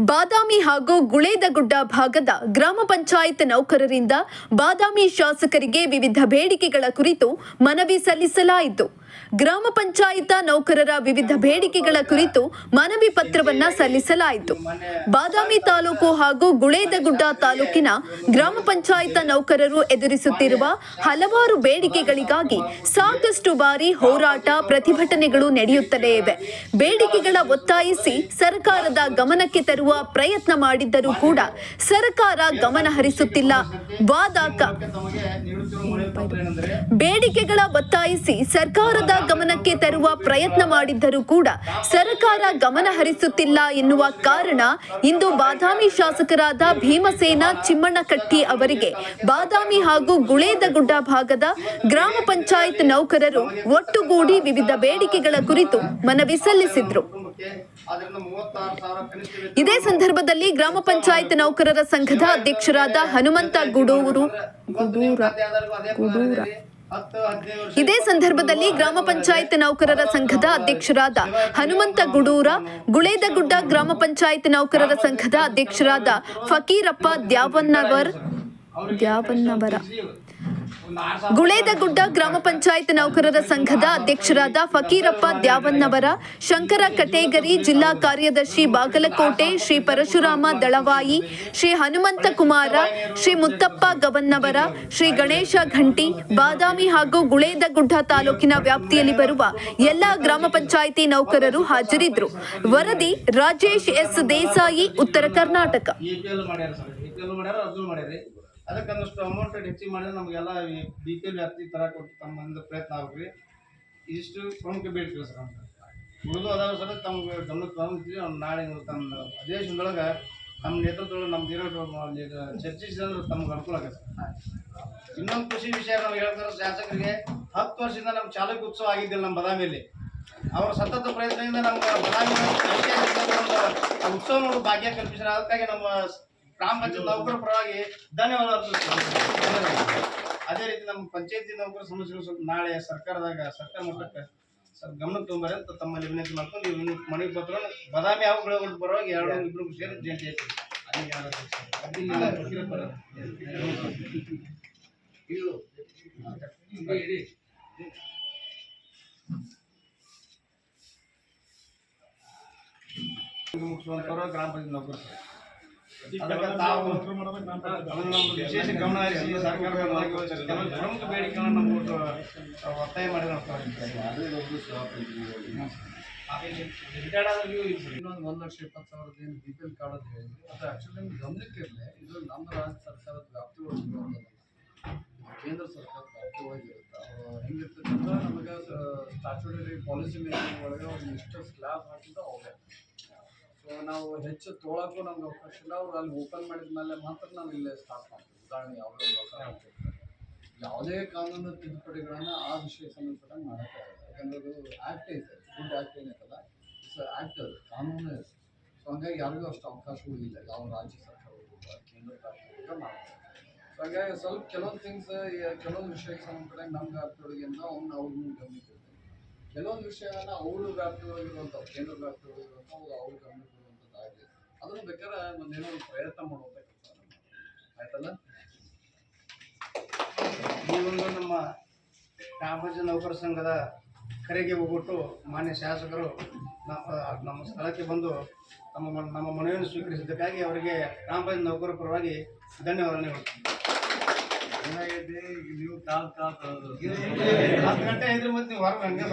ಬಾದಾಮಿ ಹಾಗೂ ಗುಳೇದಗುಡ್ಡ ಭಾಗದ ಗ್ರಾಮ ಪಂಚಾಯತ್ ನೌಕರರಿಂದ ಬಾದಾಮಿ ಶಾಸಕರಿಗೆ ವಿವಿಧ ಬೇಡಿಕೆಗಳ ಕುರಿತು ಮನವಿ ಸಲ್ಲಿಸಲಾಯಿತು. ಗ್ರಾಮ ಪಂಚಾಯತ ನೌಕರರ ವಿವಿಧ ಬೇಡಿಕೆಗಳ ಕುರಿತು ಮನವಿ ಪತ್ರವನ್ನ ಸಲ್ಲಿಸಲಾಯಿತು. ಬಾದಾಮಿ ತಾಲೂಕು ಹಾಗೂ ಗುಳೇದಗುಡ್ಡ ತಾಲೂಕಿನ ಗ್ರಾಮ ಪಂಚಾಯತ ನೌಕರರು ಎದುರಿಸುತ್ತಿರುವ ಹಲವಾರು ಬೇಡಿಕೆಗಳಿಗಾಗಿ ಸಾಕಷ್ಟು ಬಾರಿ ಹೋರಾಟ, ಪ್ರತಿಭಟನೆಗಳು ನಡೆಯುತ್ತಲೇ ಇವೆ. ಬೇಡಿಕೆಗಳ ಒತ್ತಾಯಿಸಿ ಸರ್ಕಾರದ ಗಮನಕ್ಕೆ ತರುವ ಪ್ರಯತ್ನ ಮಾಡಿದ್ದರೂ ಕೂಡ ಸರ್ಕಾರ ಗಮನ ಹರಿಸುತ್ತಿಲ್ಲ. ವಾದಾಕ. ಬೇಡಿಕೆಗಳ ಒತ್ತಾಯಿಸಿ ಸರ್ಕಾರದ ಗಮನಕ್ಕೆ ತರುವ ಪ್ರಯತ್ನ ಮಾಡಿದ್ದರೂ ಕೂಡ ಸರ್ಕಾರ ಗಮನ ಹರಿಸುತ್ತಿಲ್ಲ ಎನ್ನುವ ಕಾರಣ ಇಂದು ಬಾದಾಮಿ ಶಾಸಕರಾದ ಭೀಮಸೇನ ಚಿಮ್ಮಣ್ಣಕಟ್ಟಿ ಅವರಿಗೆ ಬಾದಾಮಿ ಹಾಗೂ ಗುಳೇದಗುಡ್ಡ ಭಾಗದ ಗ್ರಾಮ ಪಂಚಾಯತ್ ನೌಕರರು ಒಟ್ಟುಗೂಡಿ ವಿವಿಧ ಬೇಡಿಕೆಗಳ ಕುರಿತು ಮನವಿ ಸಲ್ಲಿಸಿದ್ರು. ಇದೇ ಸಂದರ್ಭದಲ್ಲಿ ಗ್ರಾಮ ಪಂಚಾಯತ್ ನೌಕರರ ಸಂಘದ ಅಧ್ಯಕ್ಷರಾದ ಹನುಮಂತ ಗುಡೂರು ಇದೇ ಸಂದರ್ಭದಲ್ಲಿ ಗ್ರಾಮ ಪಂಚಾಯತ್ ನೌಕರರ ಸಂಘದ ಅಧ್ಯಕ್ಷರಾದ ಹನುಮಂತ ಗುಡೂರ ಗುಳೇದಗುಡ್ಡ ಗ್ರಾಮ ಪಂಚಾಯತ್ ನೌಕರರ ಸಂಘದ ಅಧ್ಯಕ್ಷರಾದ ಫಕೀರಪ್ಪ ದ್ಯಾವನ್ನವರ್ ದ್ಯಾವನ್ನವರ. ಗುಳೇದಗುಡ್ಡ ಗ್ರಾಮ ಪಂಚಾಯತ್ ನೌಕರರ ಸಂಘದ ಅಧ್ಯಕ್ಷರಾದ ಫಕೀರಪ್ಪ ದ್ಯಾವನ್ನವರ ಶಂಕರ ಕಟೇಗರಿ ಜಿಲ್ಲಾ ಕಾರ್ಯದರ್ಶಿ ಬಾಗಲಕೋಟೆ ಶ್ರೀ ಪರಶುರಾಮ ದಳವಾಯಿ, ಶ್ರೀ ಹನುಮಂತ ಕುಮಾರ, ಶ್ರೀ ಮುತ್ತಪ್ಪ ಗವನ್ನವರ ಶ್ರೀ ಗಣೇಶ ಘಂಟಿ, ಬಾದಾಮಿ ಹಾಗೂ ಗುಳೇದಗುಡ್ಡ ತಾಲೂಕಿನ ವ್ಯಾಪ್ತಿಯಲ್ಲಿ ಬರುವ ಎಲ್ಲಾ ಗ್ರಾಮ ಪಂಚಾಯಿತಿ ನೌಕರರು ಹಾಜರಿದ್ದರು. ವರದಿ ರಾಜೇಶ್ ಎಸ್ ದೇಸಾಯಿ, ಉತ್ತರ ಕರ್ನಾಟಕ. ಅದಕ್ಕೆ ಒಂದಷ್ಟು ಅಮೌಂಟ್ ಹೆಚ್ಚಿಗೆ ಮಾಡಿದ್ರೆ ನಮಗೆಲ್ಲ ಬಿ ಪಿ ಎಲ್ ವ್ಯಾಪ್ತಿ ತರ ಕೊಟ್ಟು ತಮ್ಮಿಂದ ಪ್ರಯತ್ನ ಆಗ್ರಿ ಇದಿಷ್ಟು ಪ್ರಮುಖ ಬೇಡಿಕೆ ಸರ್ ಅಂತ ಉಳಿದು ಅದಾವ ಸರ್ ತಮ್ಗೆ ಗಮನಕ್ಕೆ ತಗೊಂಡಿದ್ವಿ ಅವ್ನು ನಾಳೆ ತಮ್ಮ ಅಧಿವೇಶನದೊಳಗೆ ನಮ್ಮ ನೇತೃತ್ವದೊಳಗೆ ನಮ್ಮ ದಿನ ಚರ್ಚಿಸಿದ್ರೆ ತಮ್ಗೆ ಅನುಕೂಲ ಆಗುತ್ತೆ ಇನ್ನೊಂದು ಖುಷಿ ವಿಷಯ ನಾವು ಹೇಳ್ತಾರೆ ಶಾಸಕರಿಗೆ, ಹತ್ತು ವರ್ಷದಿಂದ ನಮ್ಮ ಚಾಲಕ ಉತ್ಸವ ಆಗಿದ್ದಿಲ್ಲ ನಮ್ಮ ಬದಾಮಿಯಲ್ಲಿ. ಅವರ ಸತತ ಪ್ರಯತ್ನದಿಂದ ನಮ್ಗೆ ಬದಾಮಿ ಉತ್ಸವ ಭಾಗ್ಯ ಕಲ್ಪಿಸಿದ ಅದಕ್ಕಾಗಿ ನಮ್ಮ ಗ್ರಾಮ ಪಂಚಾಯತ್ ನೌಕರ ಪರವಾಗಿ ಧನ್ಯವಾದ ಅರ್ಪಿಸ್ತೀನಿ. ಅದೇ ರೀತಿ ನಮ್ಮ ಪಂಚಾಯತಿ ನೌಕರ ಸಮಸ್ಯೆಗಳು ಸ್ವಲ್ಪ ನಾಳೆ ಸರ್ಕಾರದಾಗ ಸರ್ಕಾರ ಮಟ್ಟಕ್ಕೆ ಸ್ವಲ್ಪ ಗಮನಕ್ಕೆ ತುಂಬಾರೆ ಅಂತ ತಮ್ಮಲ್ಲಿ ವಿನಂತಿ ಮಾಡ್ಕೊಂಡು ಈ ಮನೆ ಪತ್ರ ಬದಾಮಿ ಯಾವ ಬೆಳೆಗಳ ಪರವಾಗಿ ಎರಡು ಇಬ್ಬರು ಸೇರಿ ಜಯಂತಿ ಐತಿ ಮುಗಿಸುವಂತವ್ರು ಗ್ರಾಮ ಪಂಚಾಯತ್ ನೌಕರರು ಸರ್. ಅದಕ್ಕೆ ತಾವು ಅದನ್ನ ನಮ್ದು ವಿಶೇಷ ಗಮನ ಹರಿಸಿ ಸರ್ಕಾರ ಕೆಲವು ಪ್ರಮುಖ ಬೇಡಿಕೆಗಳನ್ನು ಒತ್ತಾಯ ನಾವು ಸರ್. ಇನ್ನೊಂದು ಒಂದು ಲಕ್ಷ ಇಪ್ಪತ್ತು ಸಾವಿರದ ಏನು ಬಿ ಪಿ ಎಲ್ ಕಾರ್ಡ್ ಅಂತ ಹೇಳಿದ್ವಿ ಅದು ಆ್ಯಕ್ಚುಲಿ ನಿಮ್ಗೆ ಗಮನಕ್ಕೆ ಇರಲಿ. ಇದು ನಮ್ಮ ರಾಜ್ಯ ಸರ್ಕಾರದ ವ್ಯಾಪ್ತಿ ಒಳಗೆ ಕೇಂದ್ರ ಸರ್ಕಾರದ ವ್ಯಾಪ್ತಿ ಒಳಗೆ ಇರುತ್ತೆ. ಅವ್ರು ಹೆಂಗಿರ್ತೈತೆ ಅಂದ್ರೆ ನಮಗೆ ಸ್ಟ್ಯಾಚುಟರಿ ಪಾಲಿಸಿ ಮೇಕಿಂಗ್ ಒಳಗೆ ಒಂದು ಇಷ್ಟು ಸ್ಲ್ಯಾಬ್ ಸೊ ನಾವು ಹೆಚ್ಚು ತೊಗೊಳಕ್ಕೂ ನಮ್ಗೆ ಅವಕಾಶ ಇಲ್ಲ. ಅವ್ರು ಅಲ್ಲಿ ಓಪನ್ ಮಾಡಿದ ಮೇಲೆ ಮಾತ್ರ ನಾವು ಇಲ್ಲೇ ಸ್ಟಾರ್ಟ್ ಮಾಡ್ತೀವಿ. ಉದಾಹರಣೆ ಯಾವುದೋ. ಯಾವುದೇ ಕಾನೂನು ತಿದ್ದುಪಡಿಗಳನ್ನು ಆ ವಿಷಯ ಸಂಬಂಧಪಟ್ಟಂಗೆ ಮಾಡೋಕ್ಕಾಗಲ್ಲ ಯಾಕಂದ್ರೆ ಅದು ಆ್ಯಕ್ಟ್ ಐತೆ. ಫುಡ್ ಆ್ಯಕ್ಟ್ ಏನೈತಲ್ಲ? ಇಟ್ಸ್ ಆ್ಯಕ್ಟ್ ಅದು. ಕಾನೂನು ಇದೆ ಸೊ ಹಂಗಾಗಿ ಯಾರಿಗೂ ಅಷ್ಟು ಅವಕಾಶಗಳು ಇಲ್ಲ. ಯಾವ ರಾಜ್ಯ ಸರ್ಕಾರಗಳು ಕೇಂದ್ರ ಸರ್ಕಾರ ಮಾಡ್ತಾರೆ ಸೊ ಹಾಗಾಗಿ ಸ್ವಲ್ಪ ಕೆಲವೊಂದು ಥಿಂಗ್ಸ್ ಕೆಲವೊಂದು ವಿಷಯಕ್ಕೆ ಸಂಬಂಧಪಟ್ಟಂಗೆ ನಮ್ಮ ವ್ಯಾಪ್ತಿಯೊಳಗಿಂದ ಅವ್ನು ಅವ್ರನ್ನ ಗಮನಿಸಿರ್ತೀವಿ ಕೆಲವೊಂದು ವಿಷಯಗಳನ್ನ ಅವ್ರ ವ್ಯಾಪ್ತಿಯೊಳಗಿರುವಂಥವು ಕೇಂದ್ರ ವ್ಯಾಪ್ತಿಯೊಳಗಿರುವಂಥವು ಅವ್ರ ಗಮನಕ್ಕೆ ಅದನ್ನು ಬೇಕಾದ್ರೆ ಒಂದೇನೋ ಒಂದು ಪ್ರಯತ್ನ ಮಾಡುವಂಥ ಕೆಲಸ ಆಯ್ತಲ್ಲ? ಈ ಒಂದು ನಮ್ಮ ಗ್ರಾಮ ನೌಕರ ಸಂಘದ ಕರೆಗೆ ಹೋಗ್ಬಿಟ್ಟು ಮಾನ್ಯ ಶಾಸಕರು ನಮ್ಮ ನಮ್ಮ ಸ್ಥಳಕ್ಕೆ ಬಂದು ನಮ್ಮ ನಮ್ಮ ಮನವಿಯನ್ನು ಸ್ವೀಕರಿಸಿದ್ದಕ್ಕಾಗಿ ಅವರಿಗೆ ಗ್ರಾಮ ನೌಕರ ಪರವಾಗಿ ಧನ್ಯವಾದ ನೀವು ಕಾಲ್ ಕಾಲ್ ಹತ್ತು ಗಂಟೆ ಇದ್ರೆ ಮತ್ತೆ ನೀವು ಹೊರಗೆ ಹಂಗೆ